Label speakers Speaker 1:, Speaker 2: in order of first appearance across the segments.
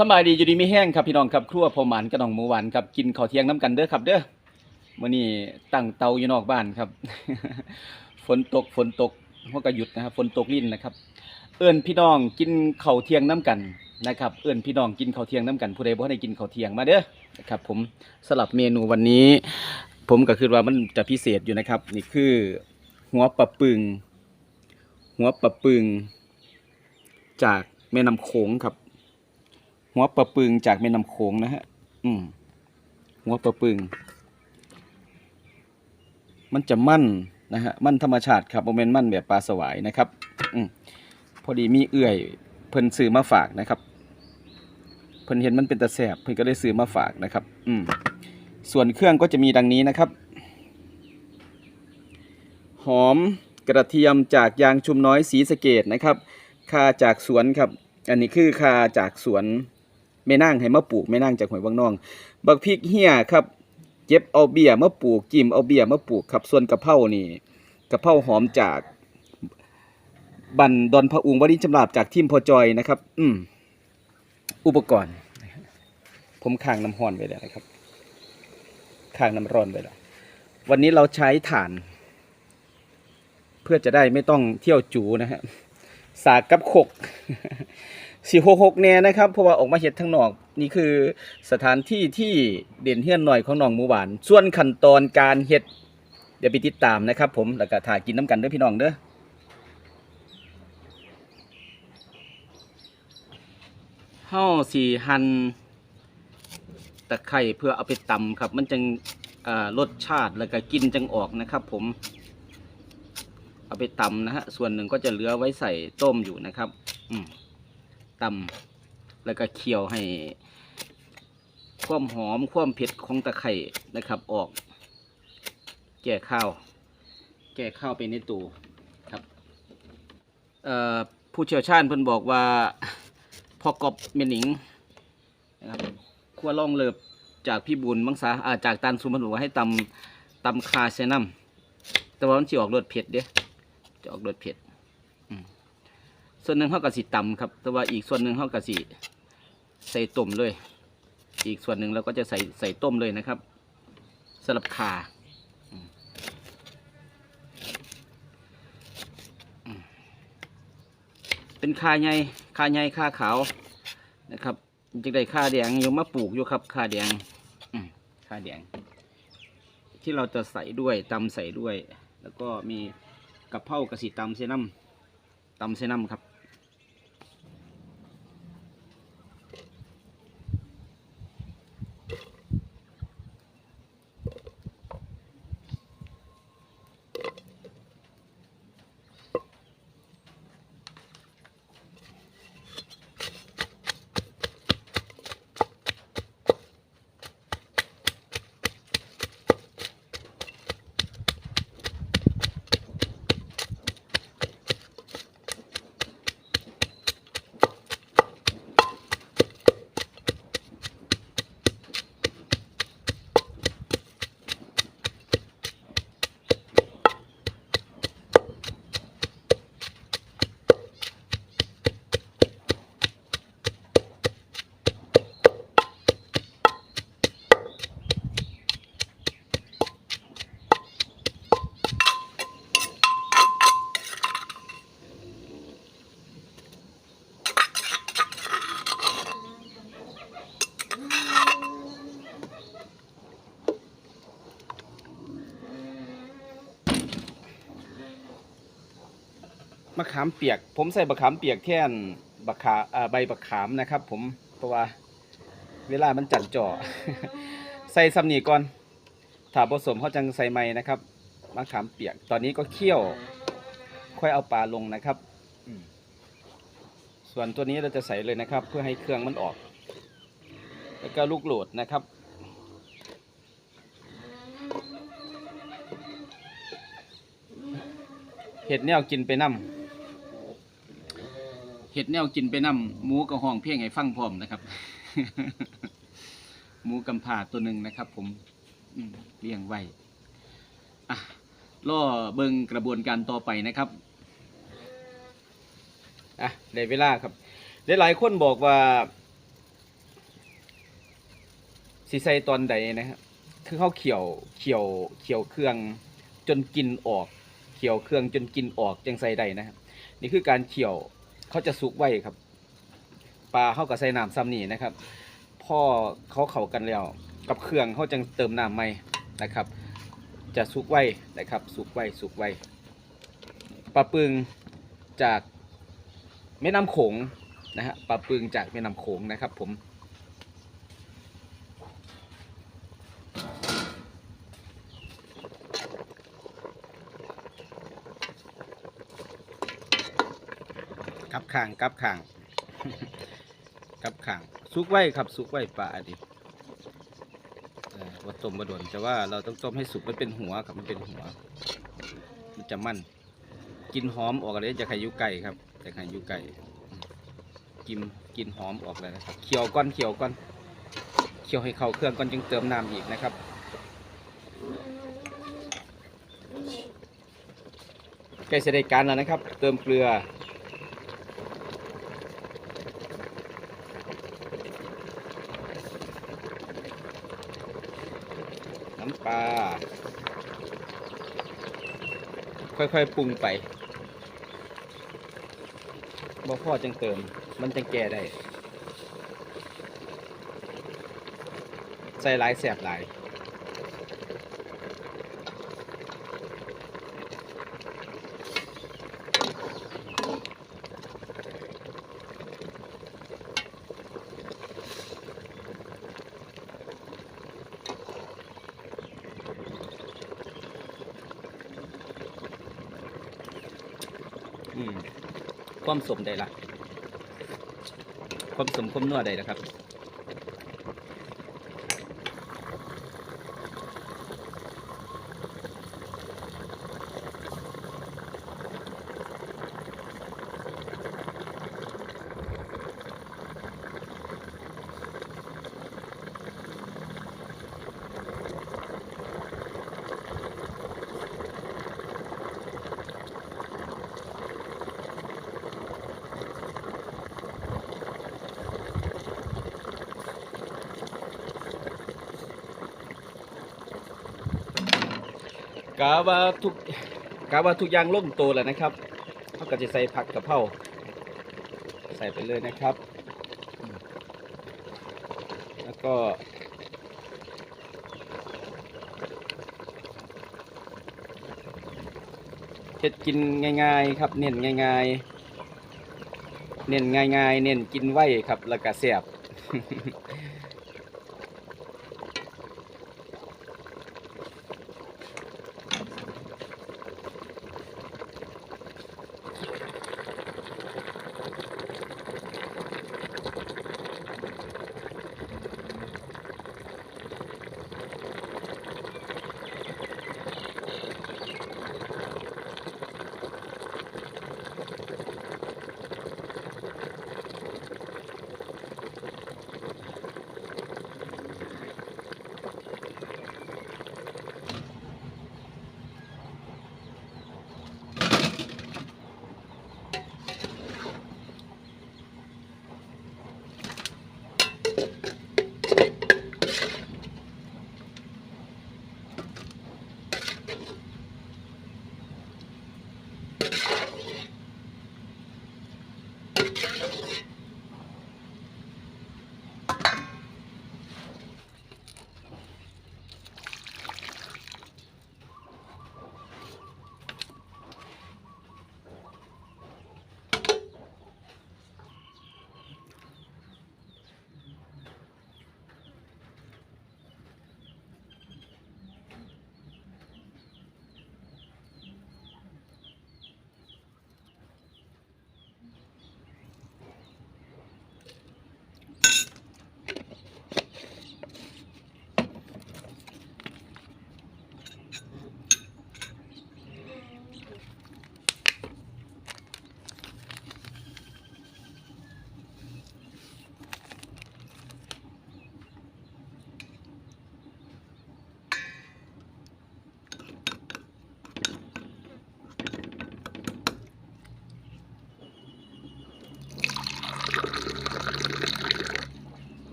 Speaker 1: สบายดีอยู่ดีไม่แห้งครับพี่น้องครับครัวพอหมันกระดองหมูหวานครับกินข้าวเที่ยงน้ำกันเด้อครับ เด้อมื้อนี้ตั้งเตาอยู่นอกบ้านครับ ฝนตกฝนตกพวกก็หยุดนะครับฝนตกลิ้นนะครับ เอิ้นพี่น้องกินข้าวเที่ยงน้ำกันนะครับ เอิ้นพี่น้องกินข้าวเที่ยงน้ำกันผู้ใดบ่ได้กินข้าวเที่ยงมาเด้อนะครับ ผมสลับเมนูวันนี้ ผมก็คือว่ามันจะพิเศษอยู่นะครับ นี่คือ หัวปลาปึง หัวปลาปึง จากแม่น้ำโขงครับ หัวปลาปึงจากแม่น้ำโขงนะฮะอืมหัวปลาปึง มันจะมั่นนะฮะมั่นธรรมชาติครับโมเมนมั่นแบบปลาสวายนะครับอืมพอดีมีเอื่อยเพิ่นซื้อมาฝากนะครับ เพิ่นเห็นมันเป็นตะแสบเพิ่นก็เลยซื้อมาฝากนะครับ อืมส่วนเครื่องก็จะมีดังนี้นะครับ หอมกระเทียมจากยางชุมน้อยสีสเกดนะครับคาจากสวนครับ อันนี้คือคาจากสวน แม่นางให้มาปลูกแม่นางจากหวยวังนอง บักพริกเหี่ยครับเก็บเอาเบี้ยมาปลูกจิ้มเอาเบี้ยมาปลูกครับส่วนกะเพรานี่กะเพราหอมจากบันดอนพระอุงวรินจำลาบจากทีมพอจอยนะครับ อืมอุปกรณ์ ผมข้างน้ำห้อนไว้แล้วนะครับข้างน้ำร้อนไว้แล้ววันนี้เราใช้ถ่าน เพื่อจะได้ไม่ต้องเที่ยวจูนะฮะสากกับขก สี่หกหกเนี่ยนะครับเพราะว่าออกมาเห็ดทั้งนอกนี่คือสถานที่ที่เด่นเฮือนหน่อยของหนองหมูหวาน ส่วนขั้นตอนการเห็ดเดี๋ยวไปติดตามนะครับ ผมแล้วก็ถ่ายกินน้ำกันเด้อพี่น้องเด้อเฮาสี่หั่นตะไคร่เพื่อเอาไปตำครับ มันจึงรสชาติแล้วก็กินจังออกนะครับ ผม เอาไปตำนะฮะส่วนหนึ่งก็จะเหลือไว้ใส่ต้มอยู่นะครับ อืม ตำแล้วก็เคี่ยวให้ ความหอมความเผ็ดของตะไคร่นะครับ ออก แก่ข้าว แก่ข้าวไปในตู้ครับผู้เชี่ยวชาญเพิ่นบอกว่าพอกอบเมนิงนะครับขั้วล่องเลิบจากพี่บุญมังสาอาจากตันสุพรรณบอกว่าให้ตำตำคาเซนัมแต่ว่ามันสิออกรสเผ็ดเด้จะออกรสเผ็ด ส่วนหนึ่งเขากะสิตำครับ แต่ว่าอีกส่วนหนึ่งเขากะสิใส่ต้มเลย อีกส่วนหนึ่งเราก็จะใส่ใส่ต้มเลยนะครับสำหรับขาเป็นคาใหญ่คาใหญ่คาขาวนะครับจึงได้คาแดงยังมาปลูกอยู่ครับคาแดงอืมคาแดง ที่เราจะใส่ด้วยตำใส่ด้วย แล้วก็มีกะเพรากระสีตำเซนัมตำเซนัมครับ ขามเปียก ผมใส่มะขามเปียกแท่นบักขาใบบักขามนะครับ ผมเพราะว่าเวลามันจัดจ่อใส่ซ้ำนีก่อนถ้าผสมเขาจังใส่ใหม่นะครับมะขามเปียก ตอนนี้ก็เคี่ยว ค่อยเอาปลาลงนะครับส่วนตัวนี้เราจะใส่เลยนะครับ เพื่อให้เครื่องมันออก แล้วก็ลูกโหลดนะครับเห็ดแนวกินไปน้ำ เห็ดแนวกินไปน้ำหมูกระห้องเพียงให้ฟังพร้อมนะครับ หมูกำพร้าตัวหนึ่งนะครับ ผมเลี้ยงไว้อะล่อเบิงกระบวนการต่อไปนะครับอะได้เวลาครับหลายๆคนบอกว่าสิใส่ตอนใดนะครับ คือเขาเคี่ยวเคี่ยวเคี่ยวเครื่องจนกินออกเคี่ยวเครื่องจนกินออกจังใส่ได้นะครับ นี่คือการเคี่ยว เขาจะสุกไว้ครับ ปลาเขาก็ใส่น้ำซ้ำนี่นะครับพ่อเขาเข่ากันแล้ว กับเครื่องเขาจึงเติมน้ำใหม่นะครับ จะสุกไว้นะครับ สุกไว้สุกไว้ปลาปึงจากแม่น้ำโขงนะฮะปลาปึงจากแม่น้ำโขงนะครับ ผม กับข่างกับข่างกับข่างสุกไว้ครับสุกไว้ปลาดิว่าต้มบดวนแต่ว่าเราต้องต้มให้สุกมันเป็นหัวครับมันเป็นหัว มันจะมั่น กินหอมออกเลยจะไข่ยุไก่ครับจะไข่ยุไก่กินกินหอมออกเลยนะครับเคี่ยวก้อนเคี่ยวก้อนเคี่ยวให้เข้าเครื่องก่อนจึงเติมน้ำอีกนะครับใกล้จะได้การแล้วนะครับ เติมเกลือ น้ำปลา ค่อยๆปรุงไปบ่พ่อจังเติม มันจังแก่ได้ ใส่หลายแสบหลาย อืมความสมได้ละความสมความนัวได้ละครับ กาว่าทุกกาว่าทุกอย่างล่มตัวแล้วนะครับเขาก็จะใส่ผักกะเพราใส่ไปเลยนะครับ แล้วก็เฮ็ดกินง่ายๆครับ เน้นง่ายๆ เน้นง่ายๆ เน้นกินไวครับ แล้วก็แซ่บ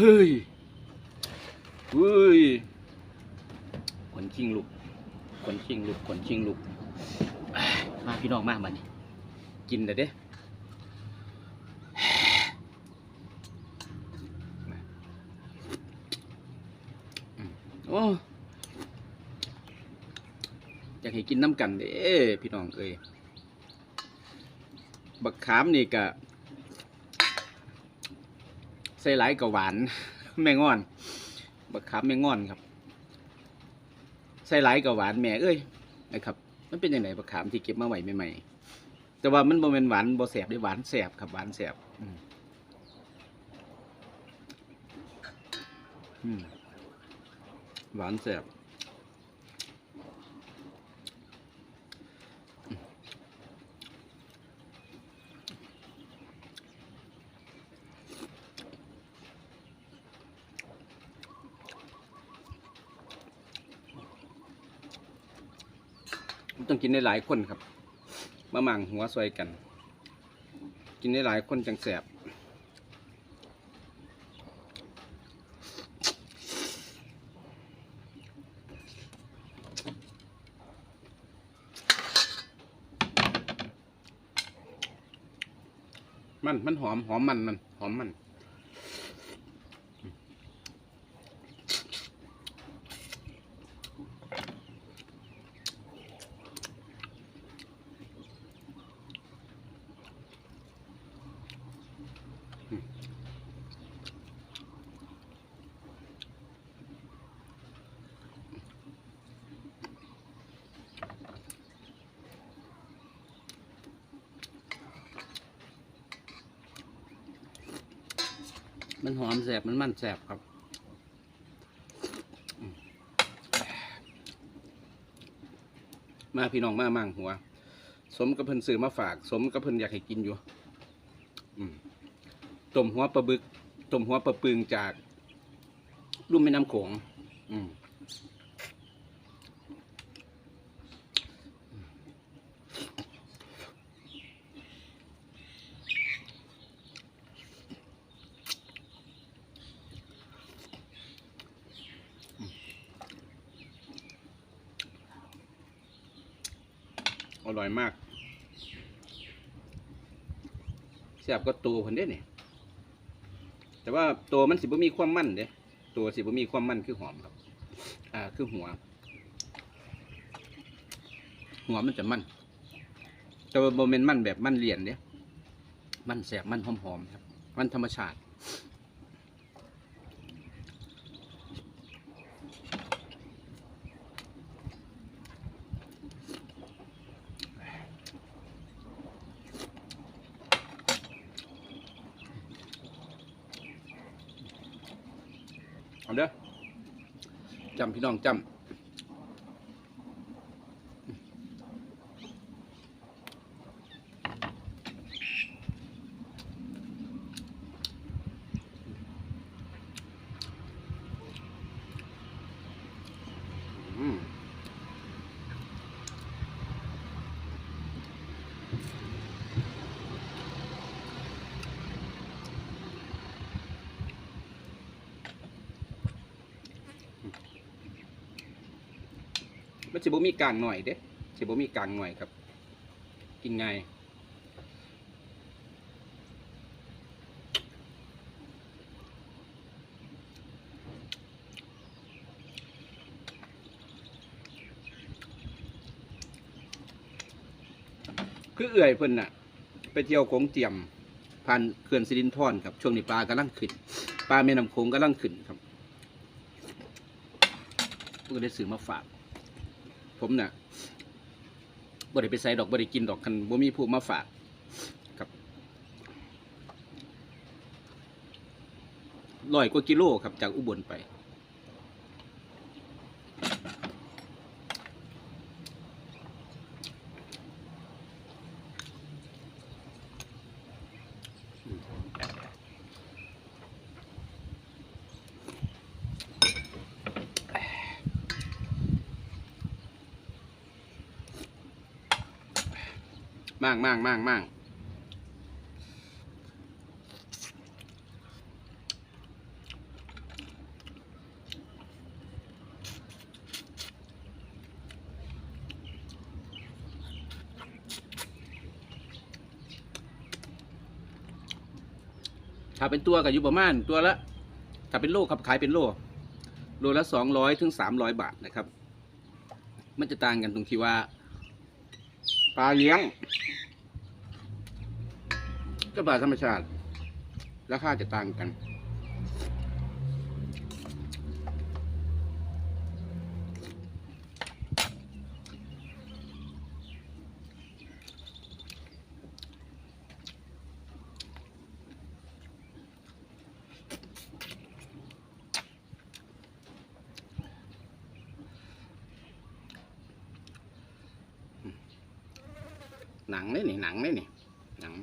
Speaker 1: เฮ้ยเฮ้ยขนชิงลุกขนชิงลุกขนชิงลุก มาพี่น้องมาบัดนี้กินเด้อเด้โอ้อยากให้กินน้ำกันเด้พี่น้องเอ้ยบักขามนี่กะ ใส่หลายกับหวาน แม่งอนบักขามแม่งอนครับ ใส่หลายกับหวานแม่เอ้ยนะครับมันเป็นยังไงบักขามที่เก็บมาใหม่ใหม่ๆแต่ว่ามันบ่เป็นหวานบ่แสบได้หวานแสบครับหวานแสบอืมหวานแสบ ต้องกินได้หลายคนครับมาหมั่งหัวซอยกัน กินได้หลายคนจังแสบมันมันหอมหอมมันมันหอมมัน มันหอมแสบมันมันแสบครับมาพี่น้องมามั่งหัว สมกับเพิ่นซื้อมาฝาก สมกับเพิ่นอยากให้กินอยู่ต้มหัวปลาบึกต้มหัวปลาปึงจากลุ่มแม่น้ำโขงอืม อร่อยมากแซ่บก็ตัวพิ่นเด้เนี่ยแต่ว่าตัวมันสิบ่มีความมั่นเด้ตัวสิบ่มีความมั่นคือหอมครับ อ่าคือหัว หัวมันจะมันแต่ว่าโมเมนต์มั่นแบบมั่นเลียนเด้มั่นแสบมั่นหอมๆครับ มันธรรมชาติ เอาเด้อ จำพี่น้องจำ มันจะบ่มีกลางหน่อยเด้จะบ่มีกลางหน่อยครับ กินไงคือเอื่อยเพิ่นน่ะ ไปเที่ยวโขงเจียมผ่านเขื่อนสิรินธรครับ ช่วงนี้ปลากำลังขึ้นปลาแม่น้ำโขงกำลังขึ้นครับเพื่อได้ซื้อมาฝาก ผมน่ะบริไปใส่ดอกบริกินดอกคันบ่มีผู้มาฝากครับร้อยกว่ากิโลครับจากอุบลไป มั่งมั่งมั่งมั่ง
Speaker 2: ถ้าเป็นตัวกับยูประมาณตัวละถ้าเป็นโลครับขายเป็นโลโลละสองร้อยถึงสามร้อยบาทนะครับ มันจะต่างกันตรงที่ว่า ปลาเลี้ยงกับปลาธรรมชาติ ราคาจะต่างกันงเลยนี่หนังเลยนี่หนัง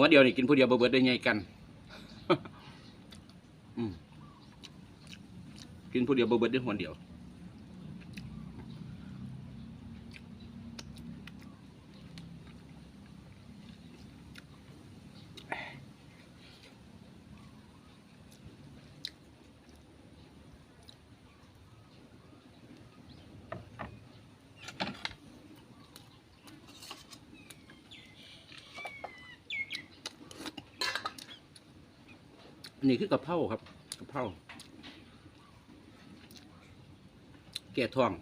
Speaker 2: หัวเดียวนี่กินผู้เดียวเบิดได้ไงกันกินผู้เดียวเบิดได้หัวเดียว อันนี้คือกะเพราครับกะเพราแก่ทอง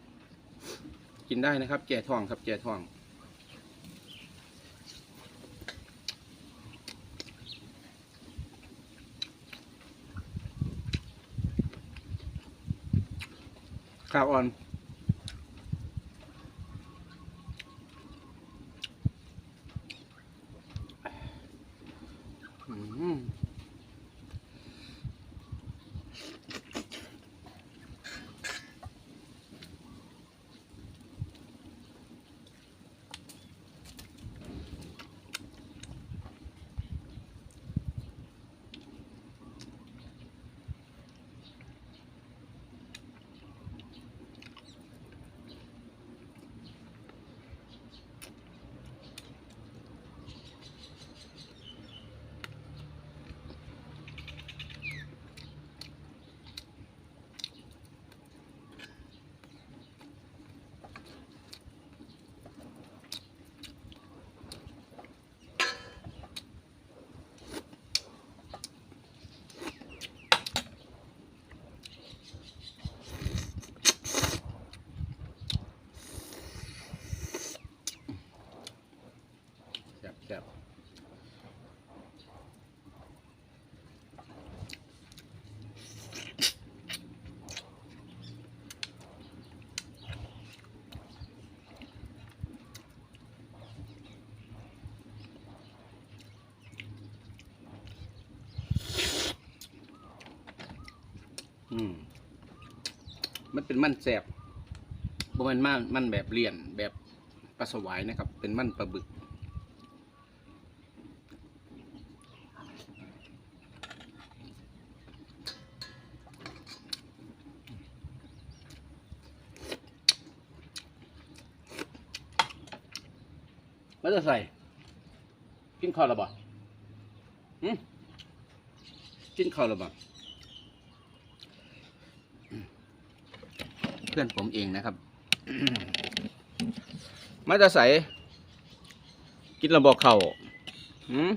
Speaker 2: กินได้นะครับ แก่ทองครับ แก่ทองข้าวอ่อน เป็นมันแสบบ่มันมันมันแบบเลี่ยนแบบปลาสวายนะครับ เป็นมันปลาบึก มันจะใส่ กินข้าวหรือเปล่าหืมกินข้าวหรือเปล่าอืมเพื่อนผมเองนะครับ มาจะใส่กินระบอกเข่าอืม